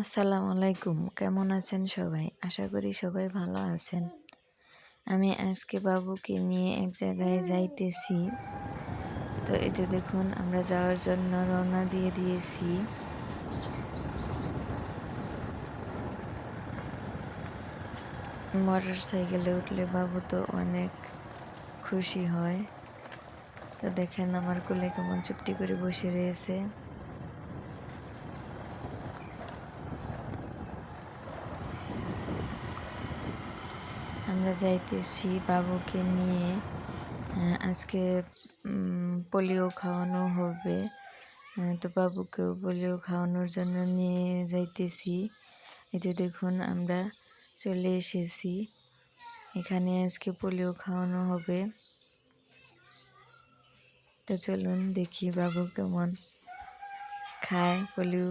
আসসালামু আলাইকুম। কেমন আছেন সবাই? আশা করি সবাই ভালো আছেন। আমি আজকে বাবুকে নিয়ে এক জায়গায় যাইতেছি। তো এতে দেখুন, আমরা যাওয়ার জন্য রওনা দিয়ে দিয়েছি। মোটর সাইকেলে উঠলে বাবু তো অনেক খুশি হয়। তো দেখেন, আমার কোলে কেমন চুপটি করে বসে রয়েছে। আমরা যাইতেছি বাবুকে নিয়ে। আজকে পোলিও খাওয়ানো হবে। তো বাবুকেও পোলিও খাওয়ানোর জন্য নিয়ে যাইতেছি। এতে দেখুন, আমরা চলে এসেছি। এখানে আজকে পোলিও খাওয়ানো হবে। তো চলুন দেখি বাবু কেমন খায় পোলিও।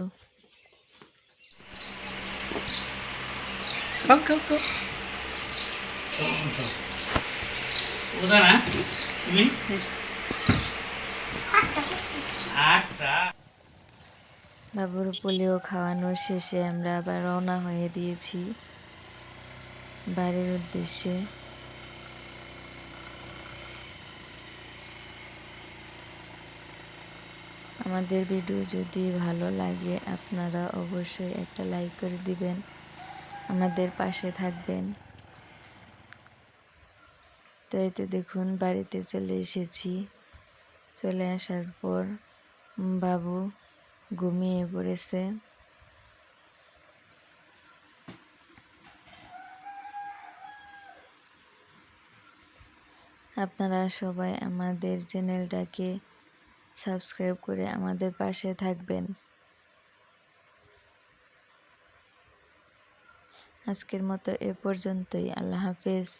খাও খাও খাও বাবুর পোলিও খাওয়ানো শেষে আমরা আবার রওনা হয়ে দিয়েছি বাড়ির উদ্দেশ্যে। আমাদের ভিডিও যদি ভালো লাগে, আপনারা অবশ্যই একটা লাইক করে দিবেন। আমাদের পাশে থাকবেন। তো এই তো দেখুন, বাড়িতে চলে এসেছি। চলে আসার পর বাবু ঘুমিয়ে পড়েছে। আপনারা সবাই আমাদের চ্যানেলটাকে সাবস্ক্রাইব করে আমাদের পাশে থাকবেন। আজকের মতো এ পর্যন্তই। আল্লাহ হাফেজ।